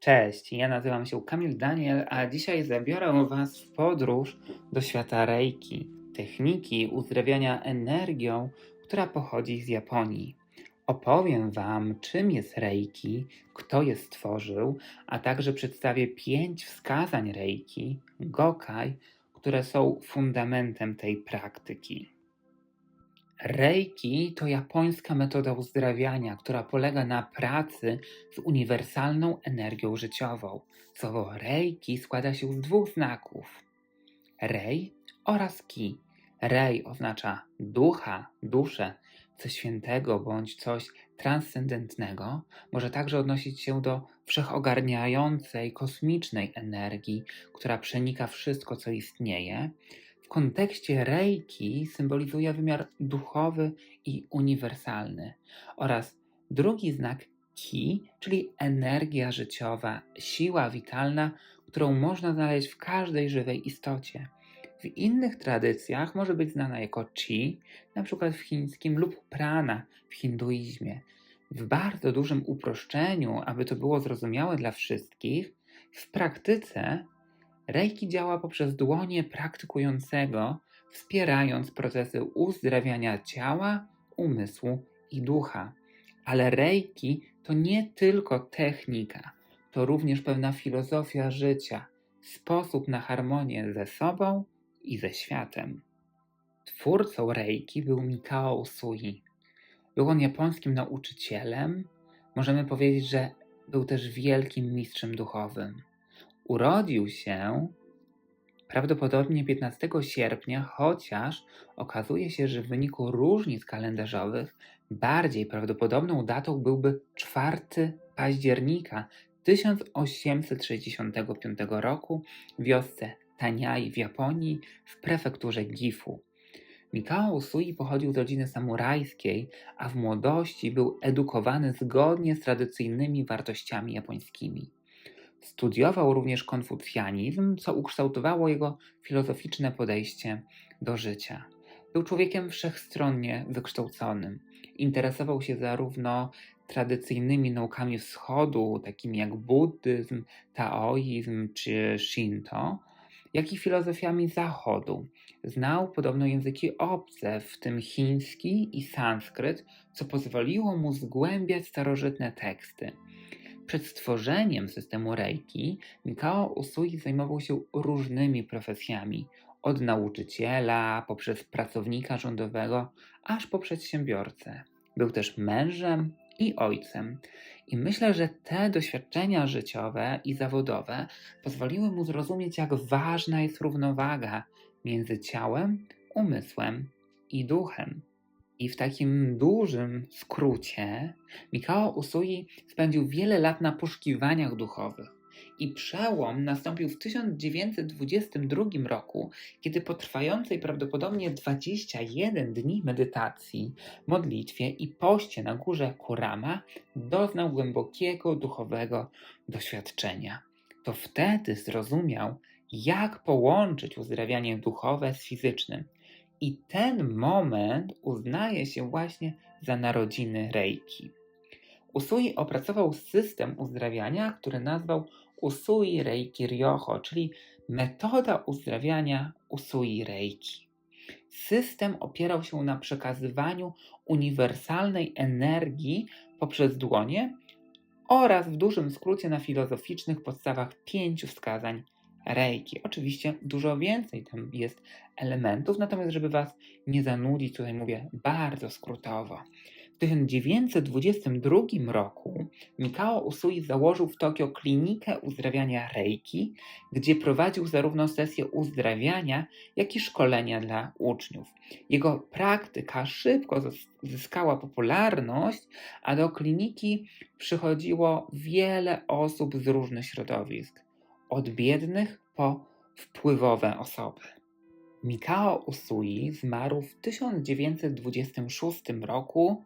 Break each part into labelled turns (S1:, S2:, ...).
S1: Cześć, ja nazywam się Kamil Daniel, a dzisiaj zabiorę Was w podróż do świata Reiki, techniki uzdrawiania energią, która pochodzi z Japonii. Opowiem Wam, czym jest Reiki, kto je stworzył, a także przedstawię pięć wskazań Reiki, Gokai, które są fundamentem tej praktyki. Reiki to japońska metoda uzdrawiania, która polega na pracy z uniwersalną energią życiową. Słowo reiki składa się z dwóch znaków: rei oraz ki. Rei oznacza ducha, duszę, coś świętego bądź coś transcendentnego. Może także odnosić się do wszechogarniającej, kosmicznej energii, która przenika wszystko, co istnieje. Kontekście reiki symbolizuje wymiar duchowy i uniwersalny oraz drugi znak ki, czyli energia życiowa, siła witalna, którą można znaleźć w każdej żywej istocie. W innych tradycjach może być znana jako chi, przykład w chińskim, lub prana w hinduizmie. W bardzo dużym uproszczeniu, aby to było zrozumiałe dla wszystkich, w praktyce Reiki działa poprzez dłonie praktykującego, wspierając procesy uzdrawiania ciała, umysłu i ducha. Ale Reiki to nie tylko technika, to również pewna filozofia życia, sposób na harmonię ze sobą i ze światem. Twórcą Reiki był Mikao Usui. Był on japońskim nauczycielem. Możemy powiedzieć, że był też wielkim mistrzem duchowym. Urodził się prawdopodobnie 15 sierpnia, chociaż okazuje się, że w wyniku różnic kalendarzowych bardziej prawdopodobną datą byłby 4 października 1865 roku w wiosce Taniai w Japonii w prefekturze Gifu. Mikao Usui pochodził z rodziny samurajskiej, a w młodości był edukowany zgodnie z tradycyjnymi wartościami japońskimi. Studiował również konfucjanizm, co ukształtowało jego filozoficzne podejście do życia. Był człowiekiem wszechstronnie wykształconym. Interesował się zarówno tradycyjnymi naukami wschodu, takimi jak buddyzm, taoizm czy shinto, jak i filozofiami zachodu. Znał podobno języki obce, w tym chiński i sanskryt, co pozwoliło mu zgłębiać starożytne teksty. Przed stworzeniem systemu Reiki Mikao Usui zajmował się różnymi profesjami, od nauczyciela, poprzez pracownika rządowego, aż po przedsiębiorcę. Był też mężem i ojcem. I myślę, że te doświadczenia życiowe i zawodowe pozwoliły mu zrozumieć, jak ważna jest równowaga między ciałem, umysłem i duchem. I w takim dużym skrócie Mikao Usui spędził wiele lat na poszukiwaniach duchowych. I przełom nastąpił w 1922 roku, kiedy po trwającej prawdopodobnie 21 dni medytacji, modlitwie i poście na górze Kurama doznał głębokiego duchowego doświadczenia. To wtedy zrozumiał, jak połączyć uzdrawianie duchowe z fizycznym. I ten moment uznaje się właśnie za narodziny Reiki. Usui opracował system uzdrawiania, który nazwał Usui Reiki Ryoho, czyli metoda uzdrawiania Usui Reiki. System opierał się na przekazywaniu uniwersalnej energii poprzez dłonie oraz w dużym skrócie na filozoficznych podstawach pięciu wskazań Reiki. Oczywiście dużo więcej tam jest elementów, natomiast żeby Was nie zanudzić, tutaj mówię bardzo skrótowo. W 1922 roku Mikao Usui założył w Tokio klinikę uzdrawiania Reiki, gdzie prowadził zarówno sesje uzdrawiania, jak i szkolenia dla uczniów. Jego praktyka szybko zyskała popularność, a do kliniki przychodziło wiele osób z różnych środowisk od biednych po wpływowe osoby. Mikao Usui zmarł w 1926 roku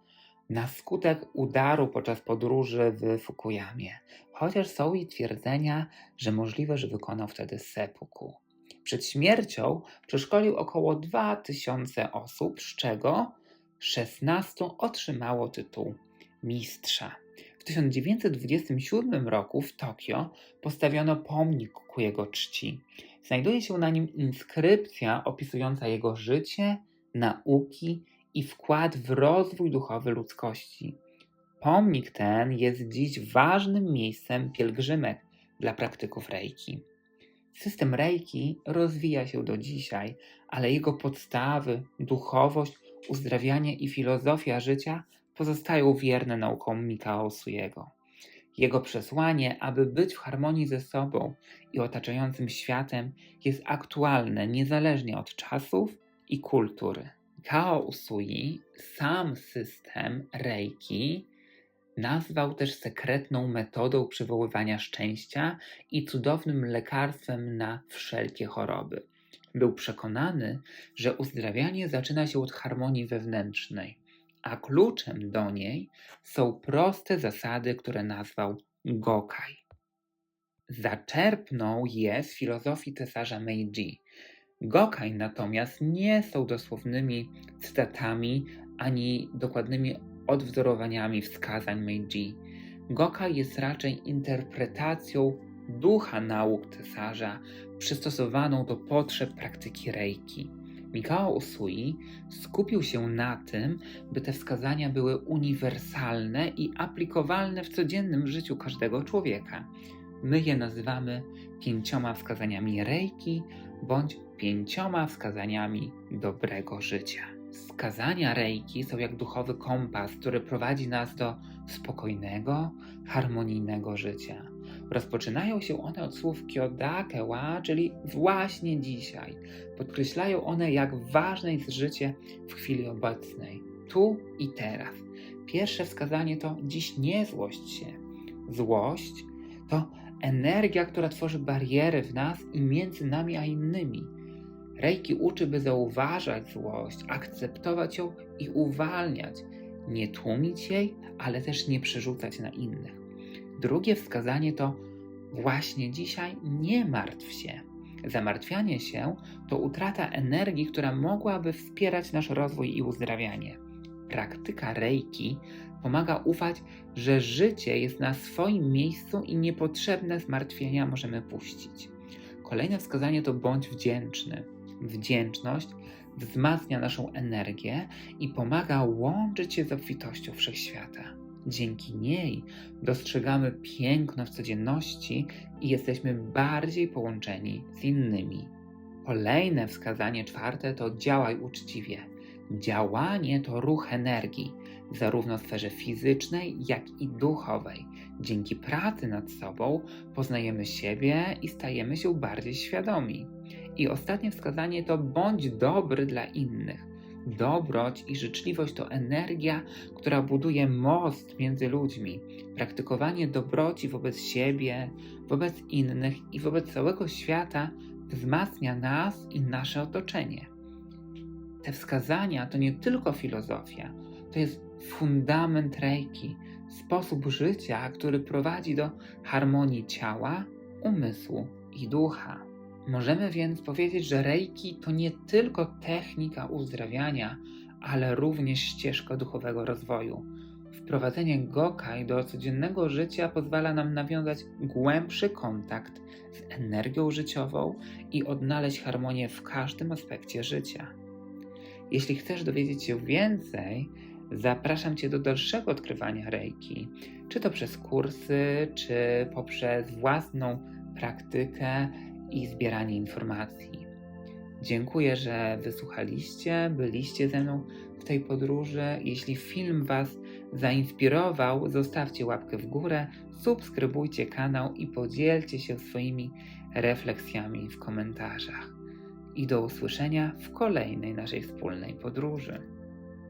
S1: na skutek udaru podczas podróży w Fukuyamie, chociaż są i twierdzenia, że możliwe, że wykonał wtedy seppuku. Przed śmiercią przeszkolił około 2000 osób, z czego 16 otrzymało tytuł mistrza. W W 1927 roku w Tokio postawiono pomnik ku jego czci. Znajduje się na nim inskrypcja opisująca jego życie, nauki i wkład w rozwój duchowy ludzkości. Pomnik ten jest dziś ważnym miejscem pielgrzymek dla praktyków reiki. System reiki rozwija się do dzisiaj, ale jego podstawy, duchowość, uzdrawianie i filozofia życia pozostają wierne naukom Mikao Sujego. Jego przesłanie, aby być w harmonii ze sobą i otaczającym światem, jest aktualne niezależnie od czasów i kultury. Kao Usui sam system Reiki nazwał też sekretną metodą przywoływania szczęścia i cudownym lekarstwem na wszelkie choroby. Był przekonany, że uzdrawianie zaczyna się od harmonii wewnętrznej, a kluczem do niej są proste zasady, które nazwał Gokai. Zaczerpnął je z filozofii cesarza Meiji. Gokai natomiast nie są dosłownymi cytatami ani dokładnymi odwzorowaniami wskazań Meiji. Gokai jest raczej interpretacją ducha nauk cesarza przystosowaną do potrzeb praktyki reiki. Mikao Usui skupił się na tym, by te wskazania były uniwersalne i aplikowalne w codziennym życiu każdego człowieka. My je nazywamy pięcioma wskazaniami reiki bądź pięcioma wskazaniami dobrego życia. Wskazania reiki są jak duchowy kompas, który prowadzi nas do spokojnego, harmonijnego życia. Rozpoczynają się one od słów Kyodake wa, czyli właśnie dzisiaj. Podkreślają one, jak ważne jest życie w chwili obecnej, tu i teraz. Pierwsze wskazanie to dziś nie złość się. Złość to energia, która tworzy bariery w nas i między nami a innymi. Reiki uczy, by zauważać złość, akceptować ją i uwalniać, nie tłumić jej, ale też nie przerzucać na innych. Drugie wskazanie to właśnie dzisiaj nie martw się. Zamartwianie się to utrata energii, która mogłaby wspierać nasz rozwój i uzdrawianie. Praktyka reiki pomaga ufać, że życie jest na swoim miejscu i niepotrzebne zmartwienia możemy puścić. Kolejne wskazanie to bądź wdzięczny. Wdzięczność wzmacnia naszą energię i pomaga łączyć się z obfitością wszechświata. Dzięki niej dostrzegamy piękno w codzienności i jesteśmy bardziej połączeni z innymi. Kolejne wskazanie czwarte to działaj uczciwie. Działanie to ruch energii, zarówno w sferze fizycznej, jak i duchowej. Dzięki pracy nad sobą poznajemy siebie i stajemy się bardziej świadomi. I ostatnie wskazanie to bądź dobry dla innych. Dobroć i życzliwość to energia, która buduje most między ludźmi. Praktykowanie dobroci wobec siebie, wobec innych i wobec całego świata wzmacnia nas i nasze otoczenie. Te wskazania to nie tylko filozofia, to jest fundament reiki, sposób życia, który prowadzi do harmonii ciała, umysłu i ducha. Możemy więc powiedzieć, że reiki to nie tylko technika uzdrawiania, ale również ścieżka duchowego rozwoju. Wprowadzenie Gokai do codziennego życia pozwala nam nawiązać głębszy kontakt z energią życiową i odnaleźć harmonię w każdym aspekcie życia. Jeśli chcesz dowiedzieć się więcej, zapraszam Cię do dalszego odkrywania Reiki, czy to przez kursy, czy poprzez własną praktykę i zbieranie informacji. Dziękuję, że wysłuchaliście, byliście ze mną w tej podróży. Jeśli film Was zainspirował, zostawcie łapkę w górę, subskrybujcie kanał i podzielcie się swoimi refleksjami w komentarzach. I do usłyszenia w kolejnej naszej wspólnej podróży.